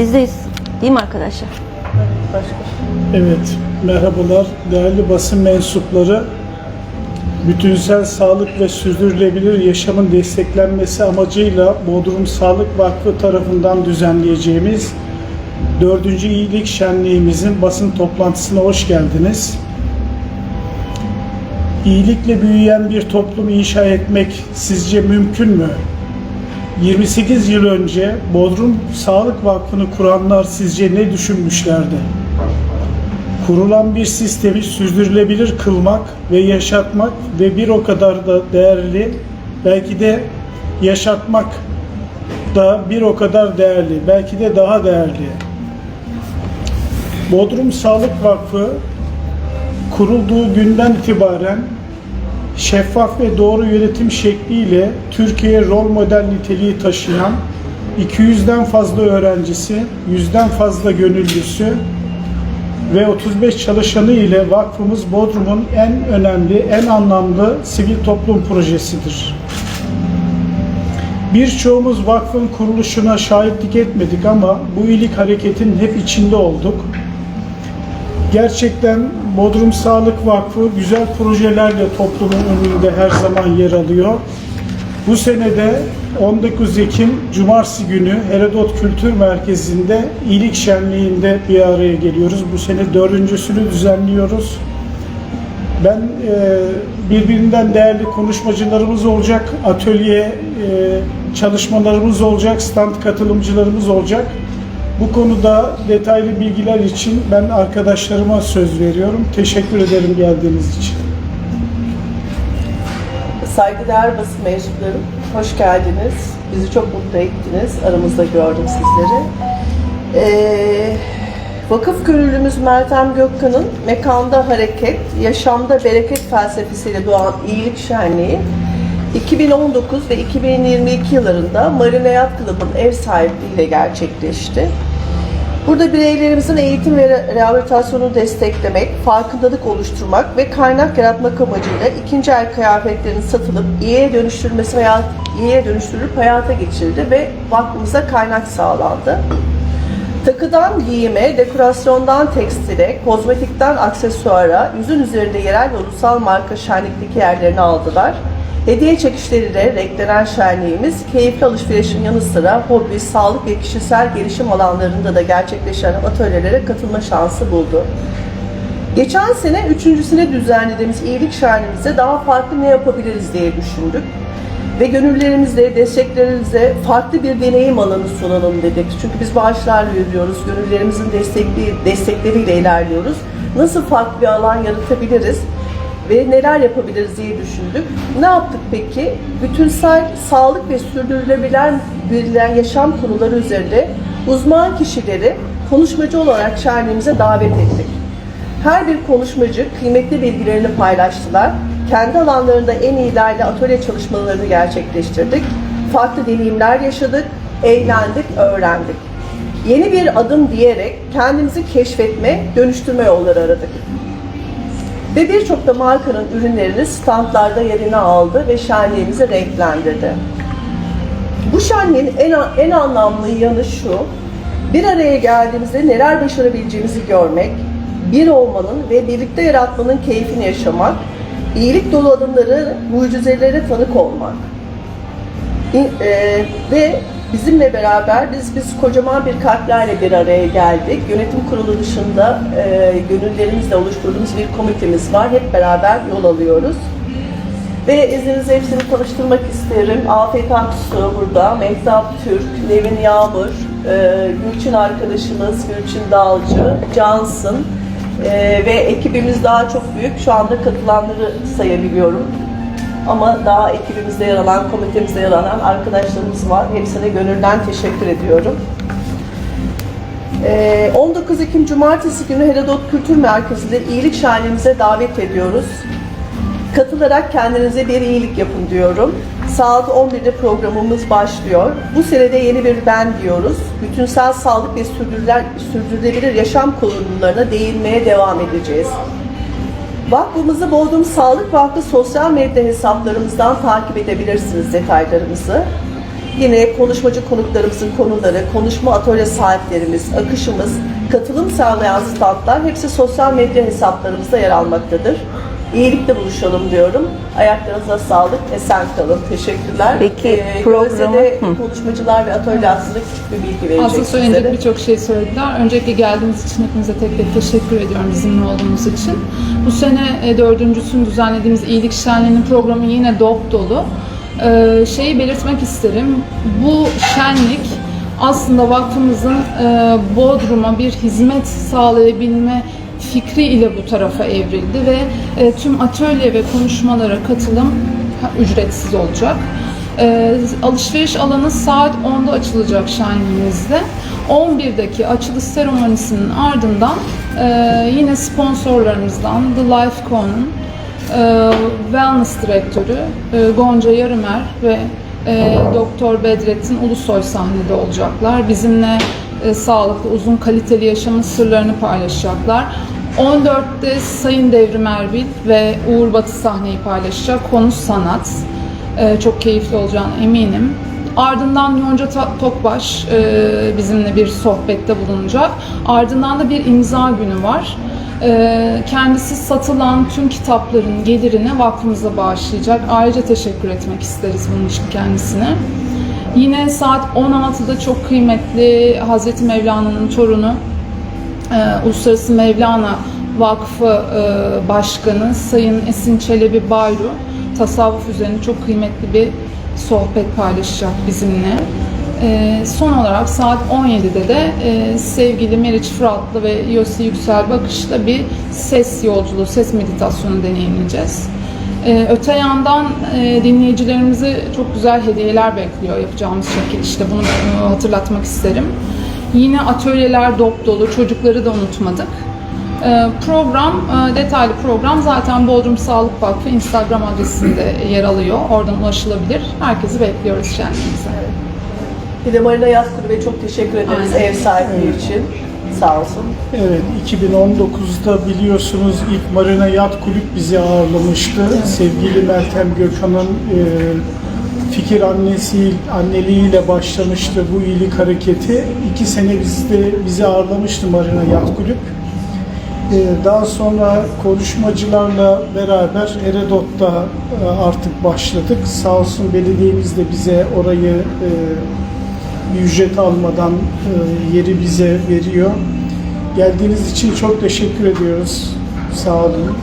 Sizdeyiz. Değil mi arkadaşlar? Evet, merhabalar değerli basın mensupları. Bütünsel sağlık ve sürdürülebilir yaşamın desteklenmesi amacıyla Bodrum Sağlık Vakfı tarafından düzenleyeceğimiz 4. İyilik Şenliğimizin basın toplantısına hoş geldiniz. İyilikle büyüyen bir toplum inşa etmek sizce mümkün mü? 28 yıl önce Bodrum Sağlık Vakfı'nı kuranlar sizce ne düşünmüşlerdi? kurulan bir sistemi sürdürülebilir kılmak ve yaşatmak ve bir o kadar da değerli, belki de yaşatmak da bir o kadar değerli, belki de daha değerli. Bodrum Sağlık Vakfı kurulduğu günden itibaren şeffaf ve doğru yönetim şekliyle Türkiye rol model niteliği taşıyan 200'den fazla öğrencisi, 100'den fazla gönüllüsü ve 35 çalışanı ile vakfımız Bodrum'un en önemli, en anlamlı sivil toplum projesidir. Birçoğumuz vakfın kuruluşuna şahitlik etmedik ama bu iyilik hareketin hep içinde olduk. Gerçekten Bodrum Sağlık Vakfı güzel projelerle toplumun önünde her zaman yer alıyor. Bu senede 19 Ekim Cumartesi günü Herodot Kültür Merkezi'nde iyilik şenliğinde bir araya geliyoruz. Bu sene dördüncüsünü düzenliyoruz. Ben e, birbirinden değerli konuşmacılarımız olacak, atölye e, çalışmalarımız olacak, stand katılımcılarımız olacak. Bu konuda detaylı bilgiler için ben arkadaşlarıma söz veriyorum. Teşekkür ederim geldiğiniz için. Saygıdeğer basın mensuplarım, hoş geldiniz. Bizi çok mutlu ettiniz. Aramızda gördüm sizleri. Ee, vakıf gönüllümüz Meltem Gökkan'ın Mekanda Hareket, Yaşamda Bereket felsefesiyle doğan iyilik şenliği 2019 ve 2022 yıllarında Marina Yacht Club'ın ev sahipliğiyle gerçekleşti. Burada bireylerimizin eğitim ve re- rehabilitasyonunu desteklemek, farkındalık oluşturmak ve kaynak yaratmak amacıyla ikinci el kıyafetlerin satılıp iyiye dönüştürülmesi hayat, iyiye dönüştürülüp hayata geçirildi ve vakfımıza kaynak sağlandı. Takıdan giyime, dekorasyondan tekstile, kozmetikten aksesuara, yüzün üzerinde yerel ve ulusal marka şenlikteki yerlerini aldılar. Hediye çekişleriyle renklenen şenliğimiz, keyifli alışverişin yanı sıra hobi, sağlık ve kişisel gelişim alanlarında da gerçekleşen atölyelere katılma şansı buldu. Geçen sene üçüncüsüne düzenlediğimiz iyilik şenliğimizde daha farklı ne yapabiliriz diye düşündük. Ve gönüllerimizle, desteklerimizle farklı bir deneyim alanı sunalım dedik. Çünkü biz bağışlarla yürüyoruz, gönüllerimizin destekli, destekleriyle ilerliyoruz. Nasıl farklı bir alan yaratabiliriz ve neler yapabiliriz diye düşündük. Ne yaptık peki? Bütünsel sağlık ve sürdürülebilen yaşam konuları üzerinde uzman kişileri konuşmacı olarak şenliğimize davet ettik. Her bir konuşmacı kıymetli bilgilerini paylaştılar. Kendi alanlarında en iyilerle atölye çalışmalarını gerçekleştirdik. Farklı deneyimler yaşadık, eğlendik, öğrendik. Yeni bir adım diyerek kendimizi keşfetme, dönüştürme yolları aradık. Ve birçok da markanın ürünlerini standlarda yerini aldı ve şenliğimizi renklendirdi. Bu şenliğin en, en anlamlı yanı şu, bir araya geldiğimizde neler başarabileceğimizi görmek, bir olmanın ve birlikte yaratmanın keyfini yaşamak, iyilik dolu adımları, mucizelere tanık olmak. E, ve bizimle beraber biz biz kocaman bir kalplerle bir araya geldik. Yönetim kurulu dışında e, gönüllerimizle oluşturduğumuz bir komitemiz var. Hep beraber yol alıyoruz. Ve izninizle hepsini tanıştırmak isterim. Afet Aksu burada, Mehtap Türk, Nevin Yağmur, e, Gülçin arkadaşımız, Gülçin Dalcı, Cansın e, ve ekibimiz daha çok büyük. Şu anda katılanları sayabiliyorum. Ama daha ekibimizde yer alan, komitemizde yer alan arkadaşlarımız var. Hepsine gönülden teşekkür ediyorum. Ee, 19 Ekim Cumartesi günü Herodot Kültür Merkezi'nde iyilik şenliğimize davet ediyoruz. Katılarak kendinize bir iyilik yapın diyorum. Saat 11'de programımız başlıyor. Bu senede yeni bir ben diyoruz. Bütünsel sağlık ve sürdürülebilir yaşam konularına değinmeye devam edeceğiz. Vakfımızı Bodrum Sağlık Vakfı sosyal medya hesaplarımızdan takip edebilirsiniz detaylarımızı. Yine konuşmacı konuklarımızın konuları, konuşma atölye saatlerimiz, akışımız, katılım sağlayan standlar hepsi sosyal medya hesaplarımızda yer almaktadır. İyilikle buluşalım diyorum. Ayaklarınıza sağlık, esen kalın. Teşekkürler. Peki, Gözde programı- Hı. konuşmacılar ve atölye hakkında küçük bir bilgi verecek Aslında söylenecek birçok şey söylediler. Öncelikle geldiğiniz için hepinize tek tek teşekkür ediyorum bizimle olduğunuz için. Bu sene e, dördüncüsünü düzenlediğimiz iyilik şenliğinin programı yine dop dolu. Ee, şeyi belirtmek isterim. Bu şenlik aslında vakfımızın e, Bodrum'a bir hizmet sağlayabilme fikri ile bu tarafa evrildi ve e, tüm atölye ve konuşmalara katılım ücretsiz olacak. Ee, alışveriş alanı saat 10'da açılacak şenliğimizde. 11'deki açılış seremonisinin ardından e, yine sponsorlarımızdan The Life Co'nun e, Wellness Direktörü e, Gonca Yarımer ve e, Doktor Bedrettin Ulusoy sahnede olacaklar. Bizimle e, sağlıklı, uzun, kaliteli yaşamın sırlarını paylaşacaklar. 14'te Sayın Devrim Erbil ve Uğur Batı sahneyi paylaşacak. Konu sanat. Ee, çok keyifli olacağına eminim. Ardından Yonca Tokbaş e, bizimle bir sohbette bulunacak. Ardından da bir imza günü var. Kendisi satılan tüm kitapların gelirini vakfımıza bağışlayacak. Ayrıca teşekkür etmek isteriz bunun için kendisine. Yine saat 16'da çok kıymetli Hazreti Mevlana'nın torunu e, Uluslararası Mevlana Vakfı e, Başkanı Sayın Esin Çelebi Bayru tasavvuf üzerine çok kıymetli bir sohbet paylaşacak bizimle. E, son olarak saat 17'de de e, sevgili Meriç Fıratlı ve Yossi Yüksel Bakış'la bir ses yolculuğu, ses meditasyonu deneyimleyeceğiz. Ee, öte yandan e, dinleyicilerimizi çok güzel hediyeler bekliyor yapacağımız çekilişte. Bunu e, hatırlatmak isterim. Yine atölyeler dop dolu, çocukları da unutmadık. Ee, program, e, detaylı program zaten Bodrum Sağlık Vakfı Instagram adresinde yer alıyor. Oradan ulaşılabilir. Herkesi bekliyoruz şenliğimize. Bir de Marina Yaz Kulübü'ne çok teşekkür ederiz Aynen. ev sahipliği için. Sağ olsun. Evet, 2019'da biliyorsunuz ilk Marina Yat Kulüp bizi ağırlamıştı. Sevgili Meltem Gökhan'ın e, fikir annesi anneliğiyle başlamıştı bu iyilik hareketi. İki sene bizde bizi ağırlamıştı Marina Yat Kulüp. E, daha sonra konuşmacılarla beraber Eredot'ta e, artık başladık. Sağ olsun belediyemiz de bize orayı e, bir ücret almadan e, yeri bize veriyor. Geldiğiniz için çok teşekkür ediyoruz. Sağ olun.